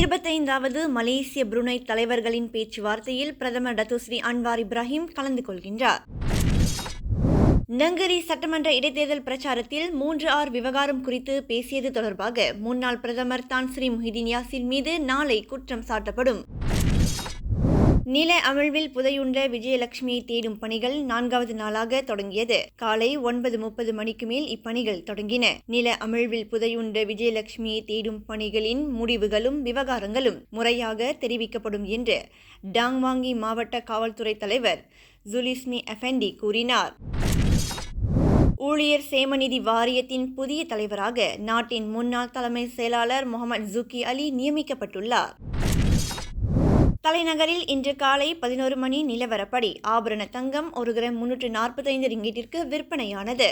இருபத்தைந்தாவது மலேசிய புருனை தலைவர்களின் பேச்சுவார்த்தையில் பிரதமர் டத்துஸ்ரீ அன்வார் இப்ராஹிம் கலந்து கொள்கின்றார். நங்கரி சட்டமன்ற இடைத்தேர்தல் பிரச்சாரத்தில் மூன்று ஆர் விவகாரம் குறித்து பேசியது தொடர்பாக முன்னாள் பிரதமர் தான் ஸ்ரீ முஹிதீன் யாசின் மீது நாளை குற்றம் சாட்டப்படும். நில அமிழ்வில் புதையுண்ட விஜயலட்சுமியை தேடும் பணிகள் நான்காவது நாளாக தொடங்கியது. காலை ஒன்பது முப்பது மணிக்கு மேல் இப்பணிகள் தொடங்கின. நில அமிழ்வில் புதையுண்ட விஜயலட்சுமியை தேடும் பணிகளின் முடிவுகளும் விவகாரங்களும் முறையாக தெரிவிக்கப்படும் என்று டாங்வாங்கி மாவட்ட காவல்துறை தலைவர் ஜுலிஸ்மி அஃபெண்டி கூறினார். ஊழியர் சேமநிதி வாரியத்தின் புதிய தலைவராக நாட்டின் முன்னாள் தலைமை செயலாளர் முகமது ஜுக்கி அலி நியமிக்கப்பட்டுள்ளார். தலைநகரில் இன்று காலை பதினோரு மணி நிலவரப்படி ஆபரண தங்கம் ஒரு கிராம் முன்னூற்று நாற்பத்தைந்து ரிங்கிட்டிற்கு விற்பனையானது.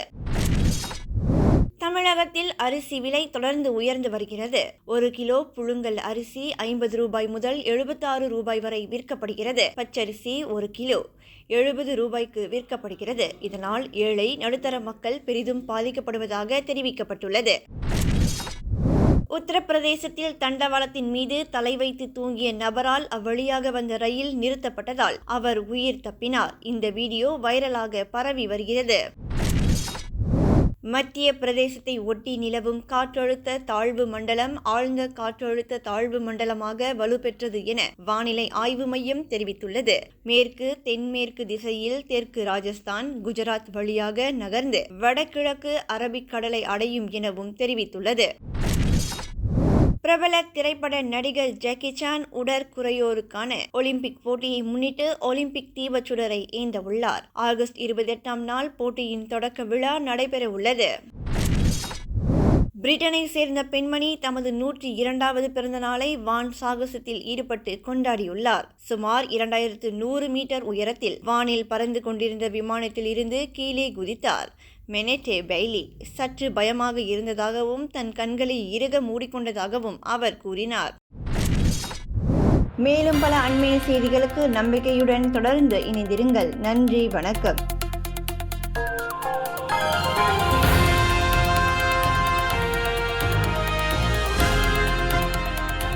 தமிழகத்தில் அரிசி விலை தொடர்ந்து உயர்ந்து வருகிறது. ஒரு கிலோ புழுங்கல் அரிசி ஐம்பது ரூபாய் முதல் எழுபத்தாறு ரூபாய் வரை விற்கப்படுகிறது. பச்சரிசி ஒரு கிலோ எழுபது ரூபாய்க்கு விற்கப்படுகிறது. இதனால் ஏழை நடுத்தர மக்கள் பெரிதும் பாதிக்கப்படுவதாக தெரிவிக்கப்பட்டுள்ளது. உத்தரப்பிரதேசத்தில் தண்டவாளத்தின் மீது தலை வைத்து தூங்கிய நபரால் அவ்வழியாக வந்த ரயில் நிறுத்தப்பட்டதால் அவர் உயிர் தப்பினார். இந்த வீடியோ வைரலாக பரவி வருகிறது. மத்திய பிரதேசத்தை ஒட்டி நிலவும் காற்றழுத்த தாழ்வு மண்டலம் ஆழ்ந்த காற்றழுத்த தாழ்வு மண்டலமாக வலுப்பெற்றது என வானிலை ஆய்வு மையம் தெரிவித்துள்ளது. மேற்கு தென்மேற்கு திசையில் தெற்கு ராஜஸ்தான் குஜராத் வழியாக நகர்ந்து வடகிழக்கு அரபிக்கடலை அடையும் எனவும் தெரிவித்துள்ளது. பிரபல திரைப்பட நடிகர் ஜாக்கி சான் உடற்குறையோருக்கான ஒலிம்பிக் போட்டியை முன்னிட்டு ஒலிம்பிக் தீபச்சுடரை ஏந்த உள்ளார். ஆகஸ்ட் இருபத்தி எட்டாம் நாள் போட்டியின் தொடக்க விழா நடைபெற உள்ளது. பிரிட்டனை சேர்ந்த பெண்மணி தமது நூற்றி இரண்டாவது பிறந்த நாளை வான் சாகசத்தில் ஈடுபட்டு கொண்டாடியுள்ளார். சுமார் இரண்டாயிரத்து நூறு மீட்டர் உயரத்தில் வானில் பறந்து கொண்டிருந்த விமானத்தில் இருந்து கீழே குதித்தார். மெனெட்டே பெய்லி சற்று பயமாக இருந்ததாகவும் தன் கண்களை இறுக மூடிக்கொண்டதாகவும் அவர் கூறினார். மேலும் பல அண்மைய செய்திகளுக்கு நம்பிக்கையுடன் தொடர்ந்து இணைந்திருங்கள். நன்றி வணக்கம்.